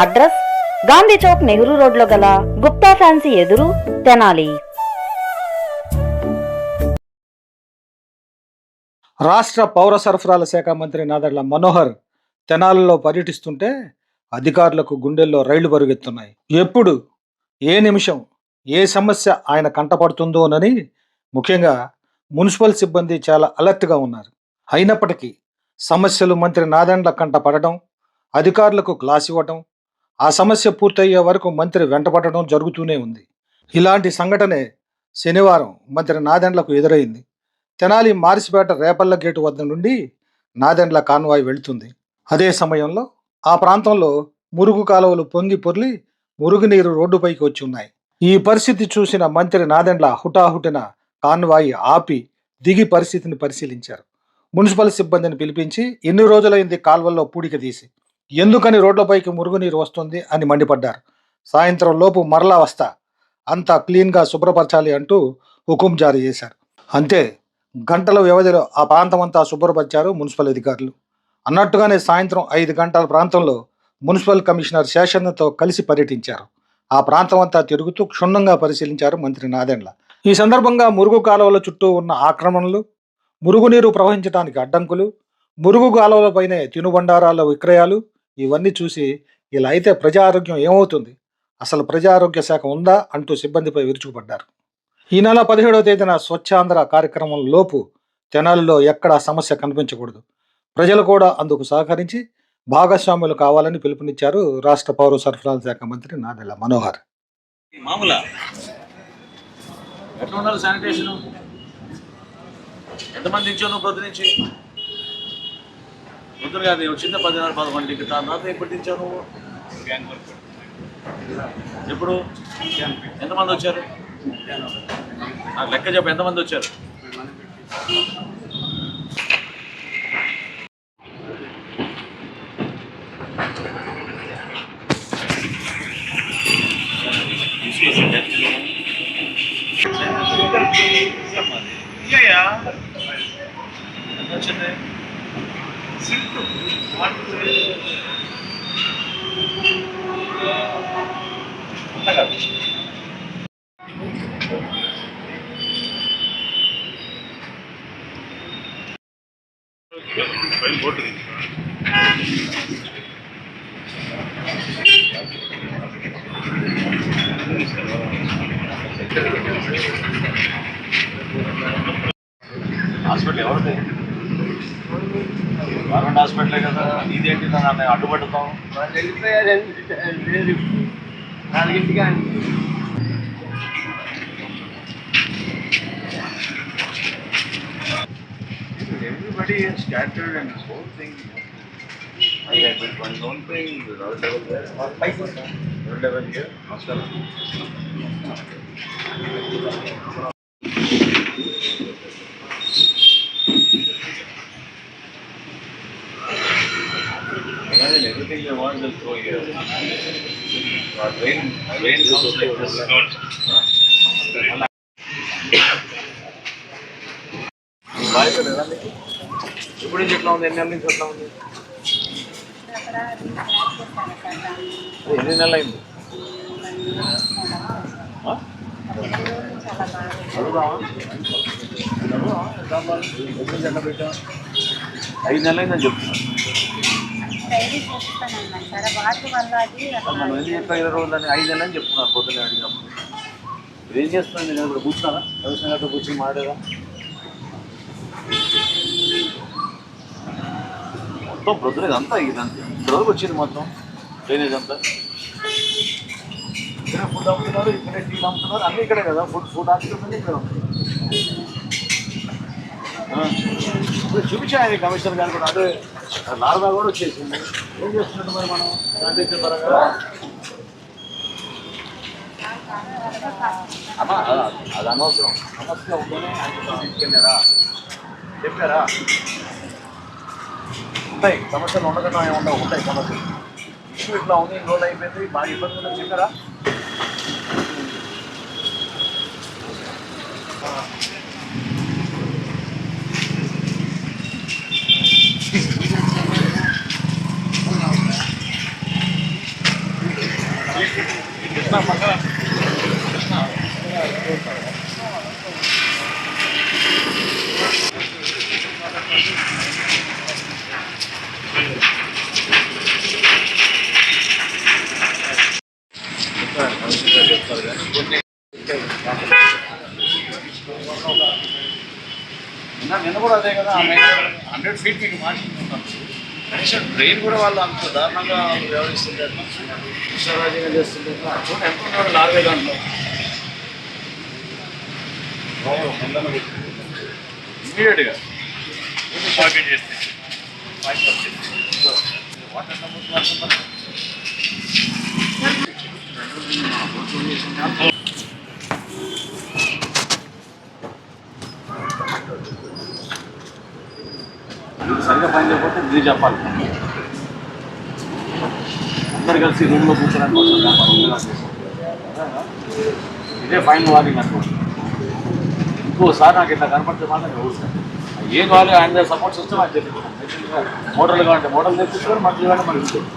Address Gandhi Chowk Nehru రోడ్లో గల Gupta fancy ఎదురు తెనాలి. రాష్ట్ర పౌర సరఫరాల శాఖ మంత్రి నాదర్ల మనోహర్ తెనాలలో పర్యటిస్తుంటే అధికారులకు గుండెల్లో రైళ్ళు పరుగెత్తున్నాయి ఎప్పుడు? ఏ నిమిషం? ఏ సమస్య ఆయన కంటపడుతుందోనని ముఖ్యంగా మున్సిపల్ సిబ్బంది చాలా అలర్ట్గా ఉన్నారు. అయినప్పటికీ సమస్యలు మంత్రి నాదెండ్ల కంట పడడం అధికారులకు క్లాస్ ఇవ్వటం ఆ సమస్య పూర్తయ్యే వరకు మంత్రి వెంటపడడం జరుగుతూనే ఉంది. ఇలాంటి సంఘటనే శనివారం మంత్రి నాదెండ్లకు ఎదురైంది. తెనాలి మారిసిపేట రేపల్ల గేటు వద్ద నుండి నాదెండ్ల కాన్వాయ్ వెళుతుంది. అదే సమయంలో ఆ ప్రాంతంలో మురుగు కాలువలు పొంగి పొర్లి మురుగునీరు రోడ్డుపైకి వచ్చి ఉన్నాయి. ఈ పరిస్థితి చూసిన మంత్రి నాదెండ్ల హుటాహుటిన కాన్వాయ్ ఆపి దిగి పరిస్థితిని పరిశీలించారు. మున్సిపల్ సిబ్బందిని పిలిపించి ఎన్ని రోజులైంది కాల్వల్లో పూడిక తీసి? ఎందుకని రోడ్లపైకి మురుగునీరు వస్తుంది అని మండిపడ్డారు. సాయంత్రం లోపు మరలా వస్తా అంతా క్లీన్గా శుభ్రపరచాలి అంటూ హుకుం జారీ చేశారు. అంతే గంటల వ్యవధిలో ఆ ప్రాంతం అంతా శుభ్రపరిచారు మున్సిపల్ అధికారులు. అన్నట్టుగానే సాయంత్రం ఐదు గంటల ప్రాంతంలో మున్సిపల్ కమిషనర్ శేషన్నతో కలిసి పర్యటించారు. ఆ ప్రాంతం అంతా తిరుగుతూ క్షుణ్ణంగా పరిశీలించారు మంత్రి నాదెండ్ల. ఈ సందర్భంగా మురుగు కాలువల చుట్టూ ఉన్న ఆక్రమణలు మురుగునీరు ప్రవహించడానికి అడ్డంకులు మురుగు కాలువలపైనే తినుబండారాల విక్రయాలు ఇవన్నీ చూసి ఇలా అయితే ప్రజారోగ్యం ఏమవుతుంది? అసలు ప్రజారోగ్య శాఖ ఉందా? అంటూ సిబ్బందిపై విరుచుకుపడ్డారు. ఈ నెల పదిహేడవ తేదీన స్వచ్ఛాంధ్ర కార్యక్రమం లోపు తెనాలిలో ఎక్కడా సమస్య కనిపించకూడదు. ప్రజలు కూడా అందుకు సహకరించి భాగస్వాములు కావాలని పిలుపునిచ్చారు రాష్ట్ర పౌర సరఫరాల శాఖ మంత్రి నాదెళ్ళ మనోహర్. ఎంతమంది ఇచ్చావు నువ్వు నుంచి పొద్దున కాదు వచ్చింది డిగ్రీ దాని తర్వాత ఎప్పుడు దించావు నువ్వు ఎప్పుడు? ఎంతమంది వచ్చారు? నాకు లెక్క చెప్ప ఎంతమంది వచ్చారు? ఎంత వచ్చింది అంత కాదు హాస్పిటల్ ఎవరిది గవర్నమెంట్ హాస్పిటలే కదా ఇదేంటి నన్ను అడ్డుపడుతాం Everybody is scattered and this whole thing. I have built one own thing, the road level there. Road level here, hospital. Imagine everything you want will throw here. Our brain, brain sounds like this. Boy కదా మీకు ఇప్పుడు నుంచి ఎట్లా ఉంది ఎన్ని నెలల నుంచి ఎట్లా ఉంది అదే ఎన్ని నెలలు అయింది ఆ? అడుగుదామా అడుగుదామా ఎగ్జాంపుల్ ఎప్పుడు నుంచి ఎట్లా పెట్టాం మనం ఎందుకు చెప్పా ఇరవై ఐదు నెలలు అని చెప్తున్నారు పొద్దున్నే అడిగినప్పుడు మీరు ఏం చేస్తున్నాను నేను ఇప్పుడు కూర్చున్నానా గారితో కూర్చొని మాట్లాడేదా? మొత్తం ప్రొద్దున ఇదంతా ఇదంతా. ఇప్పటివరకు వచ్చింది మొత్తం డ్రైనేజ్ అంతా. ఇక్కడ ఫుడ్ అమ్ముతున్నారు ఇక్కడే టీలు అమ్ముతున్నారు అన్నీ ఇక్కడే కదా. ఫుడ్ ఫుడ్ హాస్పిటల్ ఇక్కడ ఉంది ఇప్పుడు కమిషనర్ గారు కూడా అదే నార్మల్ కూడా వచ్చేసింది. ఏం చేస్తున్నట్టు మరి మనం? శానిటైజర్ పరంగా? అమ్మా అది అనవసరం. సమస్య ఉంటేనే తీసుకెళ్ళారా? చెప్పారా? ఉంటాయి సమస్యలు ఉండకుండా ఉండవు ఉంటాయి సమస్యలు. ఇష్యూ ఇట్లా ఉంది ఇన్ని రోజులు అయిపోయింది బాగా ఇబ్బంది ఉందని చెప్పారా? నిన్న కూడా అదే కదా హండ్రెడ్ ఫీట్ మీకు మార్చింది కనీసం ట్రైన్ కూడా వాళ్ళు అంత దారుణంగా వ్యవహరిస్తుంటే విశ్వరాజ్యంగా చేస్తుంటే చూడండి ఎంత ఉన్నాడు నాలుగైదు దాంట్లో ఇమీడియట్గా షాకింగ్ చేస్తే. వాటర్ సంబంధించిన మీరు సరిగ్గా పని చేయకపోతే మీరు చెప్పాలి. అందరు కలిసి రూమ్లో కూర్చోడానికి కోసం వ్యాపారం ఇదే ఫైన్ వార్నింగ్ అనుకోండి ఇంకోసారి నాకు ఇట్లా కనపడితే మాత్రం నేను ఏం కావాలి? ఆయన సపోర్ట్ సిస్టమ్ అని చెప్పి. మోడల్ కావాలంటే మోడల్ తెప్పించుకొని మంత్లీ కావాలంటే మనకి ఇస్తుంది